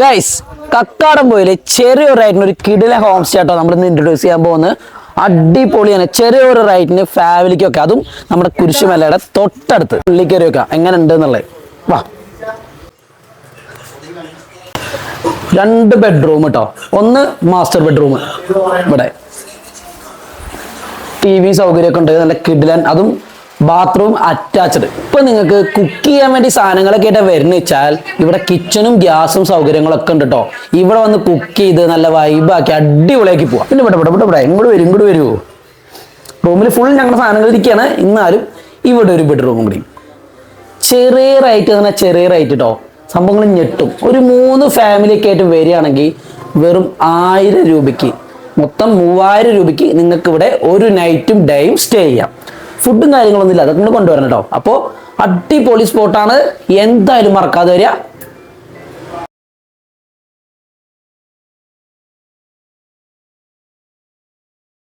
Guys Kakkadam ചെറിയ റൈറ്റിന് ഒരു കിടില ഹോം സ്റ്റേ ആട്ടോ നമ്മൾ ഇന്ന് ഇൻട്രൊഡ്യൂസ് ചെയ്യാൻ പോകുന്നത്. അടിപൊളിയാണ് ചെറിയൊരു റൈറ്റിന് ഫാമിലിക്കൊക്കെ അതും നമ്മുടെ കുരിശുമലയുടെ തൊട്ടടുത്ത്. ഉള്ളിൽ കയറി വെക്കാം എങ്ങനെ ഉണ്ട് എന്നുള്ളത് വാ. രണ്ട് ബെഡ്റൂം കേട്ടോ ഒന്ന് മാസ്റ്റർ ബെഡ്റൂം ഇവിടെ. ടി വി സൗകര്യമൊക്കെ ഉണ്ട്. നല്ല കിഡിലൻ അതും ബാത്റൂം അറ്റാച്ച്ഡ് ഇപ്പൊ നിങ്ങൾക്ക് കുക്ക് ചെയ്യാൻ വേണ്ടി സാധനങ്ങളൊക്കെ ആയിട്ട് വരുന്ന വെച്ചാൽ ഇവിടെ കിച്ചണും ഗ്യാസും സൗകര്യങ്ങളൊക്കെ ഉണ്ട് കേട്ടോ ഇവിടെ വന്ന് കുക്ക് ചെയ്ത് നല്ല വൈബാക്കി അടിപൊളിയാക്കി പോവാം. പിന്നെ ഇവിടെ ഇവിടെ ഇവിടെ ഇവിടെ. ഇങ്ങോട്ട് വരും ഇങ്ങോട്ട് വരുമോ റൂമിൽ ഫുൾ ഞങ്ങളുടെ സാധനങ്ങൾ ഇരിക്കുകയാണ് എന്നാലും ഇവിടെ ഒരു ബെഡ്റൂം കൂടി. ചെറിയ റൈറ്റ് തന്നെ ചെറിയ റൈറ്റ് കേട്ടോ സംഭവങ്ങൾ ഞെട്ടും. ഒരു മൂന്ന് ഫാമിലിയൊക്കെ ആയിട്ട് വരികയാണെങ്കിൽ വെറും ആയിരം രൂപയ്ക്ക് മൊത്തം മൂവായിരം രൂപയ്ക്ക് നിങ്ങൾക്ക് ഇവിടെ ഒരു നൈറ്റും ഡേയും സ്റ്റേ ചെയ്യാം. ഫുഡും കാര്യങ്ങളൊന്നും ഇല്ല അതൊക്കെ കൊണ്ടുവരണം കേട്ടോ. അപ്പോൾ അടിപൊളി സ്പോട്ടാണ് എന്തായാലും മറക്കാതെ വരിക.